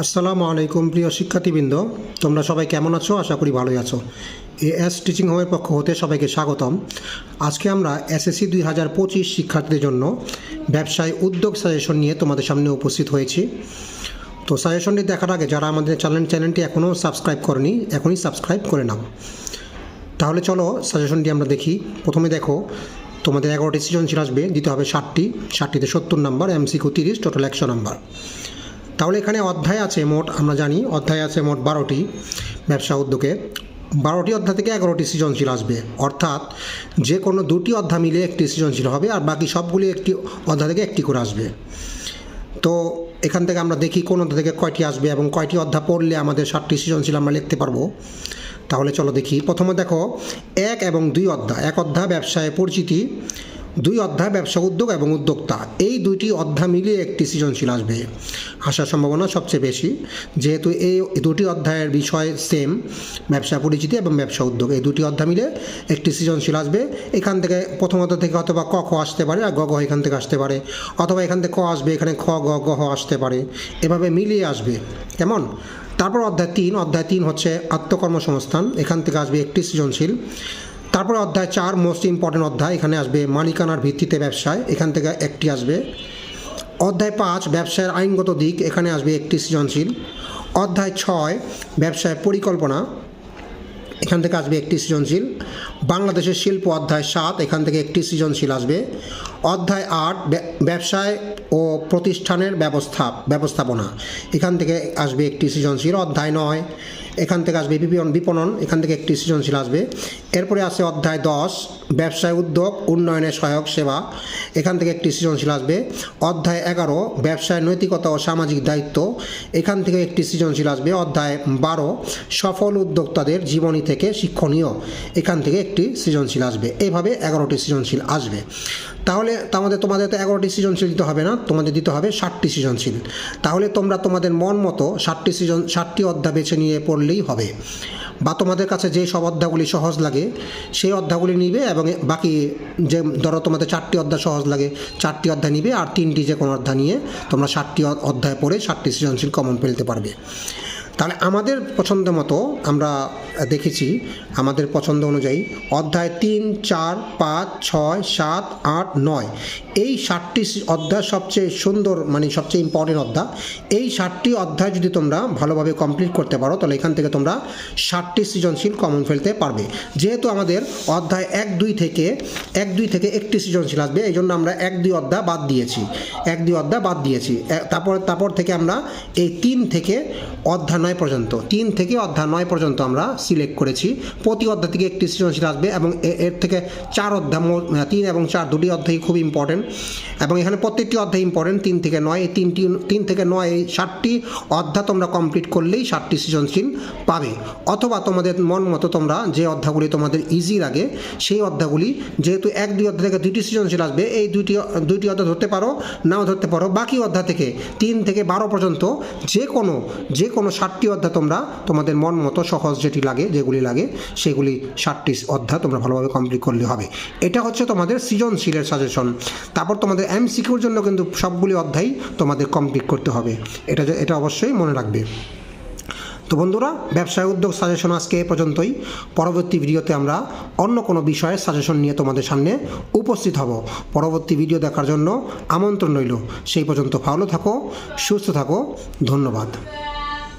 আসসালামু আলাইকুম প্রিয় শিক্ষার্থীবৃন্দ। তোমরা সবাই কেমন আছো? আশা করি ভালোই আছো। এএস টিচিং হোমের পক্ষ হতে সবাইকে স্বাগতম। আজকে আমরা এসএসসি দুই হাজার পঁচিশ শিক্ষার্থীদের জন্য ব্যবসায় উদ্যোগ সাজেশন নিয়ে তোমাদের সামনে উপস্থিত হয়েছি। তো সাজেশনটি দেখার আগে যারা আমাদের চ্যানেল চ্যানেলটি এখনও সাবস্ক্রাইব করেনি, এখনই সাবস্ক্রাইব করে নাও। তাহলে চলো সাজেশনটি আমরা দেখি। প্রথমে দেখো, তোমাদের এগারোটি সৃজনশীল আসবে। দিতে হবে ষাটটি। ষাটটিতে সত্তর নাম্বার, এমসিকিউ তিরিশ, টোটাল একশো নাম্বার। তাহলে এখানে অধ্যায় আছে মোট, আমরা জানি অধ্যায় আছে মোট বারোটি ব্যবসা উদ্যোগে। বারোটি অধ্যায় থেকে এগারোটি সৃজনশীল আসবে। অর্থাৎ যে কোনো দুটি অধ্যায় মিলে একটি সৃজনশীল হবে আর বাকি সবগুলি একটি অধ্যায় থেকে একটি করে আসবে। তো এখান থেকে আমরা দেখি কোন অধ্যায় থেকে কয়টি আসবে এবং কয়টি অধ্যায় পড়লে আমাদের ষাটটি সৃজনশীল আমরা লিখতে পারব। তাহলে চলো দেখি। প্রথমে দেখো, এক এবং দুই অধ্যায়। এক অধ্যায় ব্যবসায় পরিচিতি। দুই অধ্যায় ব্যবসা উদ্যোগ এবং উদ্যোক্তা। এই দুইটি অধ্যায় মিলিয়ে একটি সৃজনশীল আসবে। আসার সম্ভাবনা সবচেয়ে বেশি, যেহেতু এই দুটি অধ্যায়ের বিষয় সেম ব্যবসা পরিচিতি এবং ব্যবসা উদ্যোগ। এই দুটি অধ্যায় মিলে একটি সৃজনশীল আসবে। এখান থেকে প্রথম অধ্যায় থেকে অথবা ক, খ আসতে পারে আর গ গ এখান থেকে আসতে পারে। অথবা এখান থেকে ক আসবে, এখানে খ, গ গ আসতে পারে। এভাবে মিলিয়ে আসবে। কেমন? তারপর অধ্যায় তিন। অধ্যায় তিন হচ্ছে আত্মকর্মসংস্থান। এখান থেকে আসবে একটি সৃজনশীল। তারপরে অধ্যায় চার মোস্ট ইম্পর্টেন্ট অধ্যায়, এখানে আসবে মালিকানার ভিত্তিতে ব্যবসায়, এখান থেকে একটি আসবে। অধ্যায় পাঁচ, ব্যবসায়ের আইনগত দিক, এখানে আসবে একটি সৃজনশীল। অধ্যায় ছয় ব্যবসায় পরিকল্পনা, এখান থেকে আসবে একটি সৃজনশীল। বাংলাদেশের শিল্প অধ্যায় সাত, এখান থেকে একটি সৃজনশীল আসবে। অধ্যায় আট, ব্য- ব্যবসায় ও প্রতিষ্ঠানের ব্যবস্থা, ব্যবস্থাপনা, এখান থেকে আসবে একটি সৃজনশীল। অধ্যায় নয় এখান থেকে আসবে বিপণন বিপণন, এখান থেকে একটি সৃজনশীল আসবে। এরপরে আছে অধ্যায় দশ, ব্যবসায় উদ্যোগ উন্নয়নের সহায়ক সেবা। এখান থেকে একটি সৃজনশীল আসবে। অধ্যায় এগারো, ব্যবসায় নৈতিকতা ও সামাজিক দায়িত্ব। এখান থেকে একটি সৃজনশীল আসবে। অধ্যায় বারো, সফল উদ্যোক্তাদের জীবনী থেকে শিক্ষণীয়। এখান থেকে একটি সৃজনশীল আসবে। এইভাবে এগারোটি সৃজনশীল আসবে। তাহলে তাহলে তোমাদের তো এগারোটি সৃজনশীল দিতে হবে না? তোমাদের দিতে হবে ষাটটি সৃজনশীল। তাহলে তোমরা তোমাদের মন মতো ষাটটি সৃজন, ষাটটি অধ্যায় বেছে নিয়ে পড়লেই হবে। বা তোমাদের কাছে যে সব অধ্যায়গুলি সহজ লাগে, সেই অধ্যায়গুলি নিবে এবং বাকি যে ধরো তোমাদের চারটি অধ্যায় সহজ লাগে, চারটি অধ্যায় নিবে আর তিনটি যে কোনো অধ্যায় নিয়ে তোমরা ষাটটি অধ্যায় পড়ে ষাটটি সৃজনশীল কমন ফেলতে পারবে। তাহলে আমাদের পছন্দ মতো আমরা দেখেছি, আমাদের পছন্দ অনুযায়ী। অধ্যায় তিন, চার, পাঁচ, ছয়, সাত, আট, নয়। এই ষাটটি অধ্যায় সবচেয়ে সুন্দর মানে সবচেয়ে ইম্পর্টেন্ট অধ্যায়। এই ষাটটি অধ্যায় যদি তোমরা ভালোভাবে কমপ্লিট করতে পারো, তাহলে এখান থেকে তোমরা ষাটটি সৃজনশীল কমন ফেলতে পারবে। যেহেতু আমাদের অধ্যায় এক, দুই থেকে, এক, দুই থেকে একটি সৃজনশীল আসবে, এই জন্য আমরা এক, দুই অধ্যায় বাদ দিয়েছি। এক, দুই অধ্যায় বাদ দিয়েছি। তারপর তারপর থেকে আমরা এই তিন থেকে অধ্যায় নয় পর্যন্ত, তিন থেকে অধ্যায় নয় পর্যন্ত আমরা সিলেক্ট করেছি। প্রতি অধ্যায় থেকে একটি সৃজনশীল আসবে এবং এর থেকে চার অধ্যায় তিন এবং চার দুটি অধ্যায় খুব ইম্পর্টেন্ট এবং এখানে প্রত্যেকটি অধ্যায় ইম্পর্টেন্ট তিন থেকে নয়। এই তিনটি, তিন থেকে নয়, এই ষাটটি অধ্যায় তোমরা কমপ্লিট করলেই ষাটটি সৃজনশীল পাবে। অথবা তোমাদের মন মতো তোমরা যে অধ্যায়গুলি তোমাদের ইজি লাগে, সেই অধ্যায়গুলি যেহেতু এক, দুই অধ্যায় থেকে দুইটি সৃজনশীল আসবে, এই দুইটি দুইটি অধ্যায় ধরতে পারো, নাও ধরতে পারো। বাকি অধ্যায় থেকে তিন থেকে বারো পর্যন্ত যে কোনো যে কোনো ষাটটি অধ্যায় তোমরা তোমাদের মন মতো সহজ যেটি লাগে যেগুলি লাগে, সেগুলি ষাটটি অধ্যায় তোমরা ভালোভাবে কমপ্লিট করলে হবে। এটা হচ্ছে তোমাদের সৃজনশীলের সাজেশন তারপর তোমাদের এমসিকিউর জন্য কিন্তু সবগুলি অধ্যায় তোমাদের কমপ্লিট করতে হবে। এটা এটা অবশ্যই মনে রাখবে। তো বন্ধুরা, ব্যবসায় উদ্যোগ সাজেশন আজকে এ পর্যন্তই। পরবর্তী ভিডিওতে আমরা অন্য কোনো বিষয়ের সাজেশন নিয়ে তোমাদের সামনে উপস্থিত হব। পরবর্তী ভিডিও দেখার জন্য আমন্ত্রণ রইল। সেই পর্যন্ত ভালো থাকো, সুস্থ থাকো, ধন্যবাদ।